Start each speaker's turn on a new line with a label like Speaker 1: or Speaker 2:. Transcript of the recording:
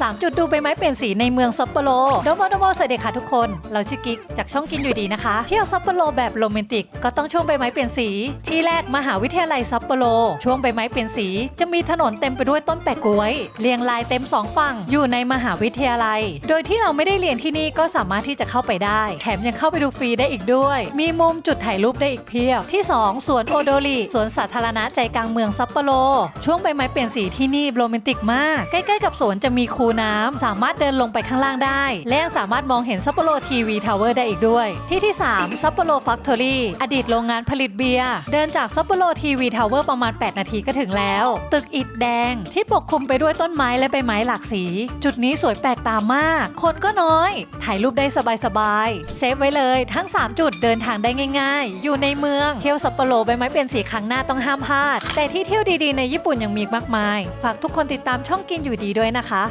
Speaker 1: 3 จุดดูใบไม้เปลี่ยนสีในเมืองซัปโปโรโดโมโดโมสวัสดีค่ะทุกคน เราชื่อกิ๊กจากช่องกินอยู่ดีนะคะ เที่ยวซัปโปโรแบบโรแมนติก ก็ต้องช่วงใบไม้เปลี่ยนสี ที่แรกมหาวิทยาลัยซัปโปโรช่วงใบไม้เปลี่ยนสี จะมีถนนเต็มไปด้วยต้นแปะกล้วย เรียงรายเต็มสองฝั่งอยู่ในมหาวิทยาลัย โดยที่เราไม่ได้เรียนที่นี่ก็สามารถที่จะเข้าไปได้ แถมยังเข้าไปดูฟรีได้อีกด้วย มีมุมจุดถ่ายรูปได้อีกเพียบที่ 2 สวนโอโดริสวนสาธารณะใจกลางเมืองซัปโปโรช่วงใบไม้เปลี่ยนสีที่นี่โรแมนติกมาก ใกล้ๆกับสวนจะมีคูน้ำสามารถเดินลงไปข้างล่างได้ และยังสามารถมองเห็นซัปโปโรทีวีทาวเวอร์ได้อีกด้วย ที่ที่ 3ซัปโปโรฟักทอรี่อดีตโรงงานผลิตเบียร์เดินจากซัปโปโรทีวีทาวเวอร์ประมาณ 8 นาทีก็ถึงแล้ว ตึกอิฐแดง ที่ปกคลุมไปด้วยต้นไม้และใบไม้หลากสี จุดนี้สวยแปลกตามาก คนก็น้อย ถ่ายรูปได้สบายๆเซฟไว้เลยทั้ง 3 จุดเดินทางได้ง่าย ๆ อยู่ในเมืองเที่ยวซัปโปโรใบไม้เป็นสีครั้งหน้าต้องห้ามพลาด แต่ที่เที่ยวดีๆในญี่ปุ่นยังมีอีกมากมาย ฝากทุกคนติดตามช่องกินอยู่ดีด้วยนะคะ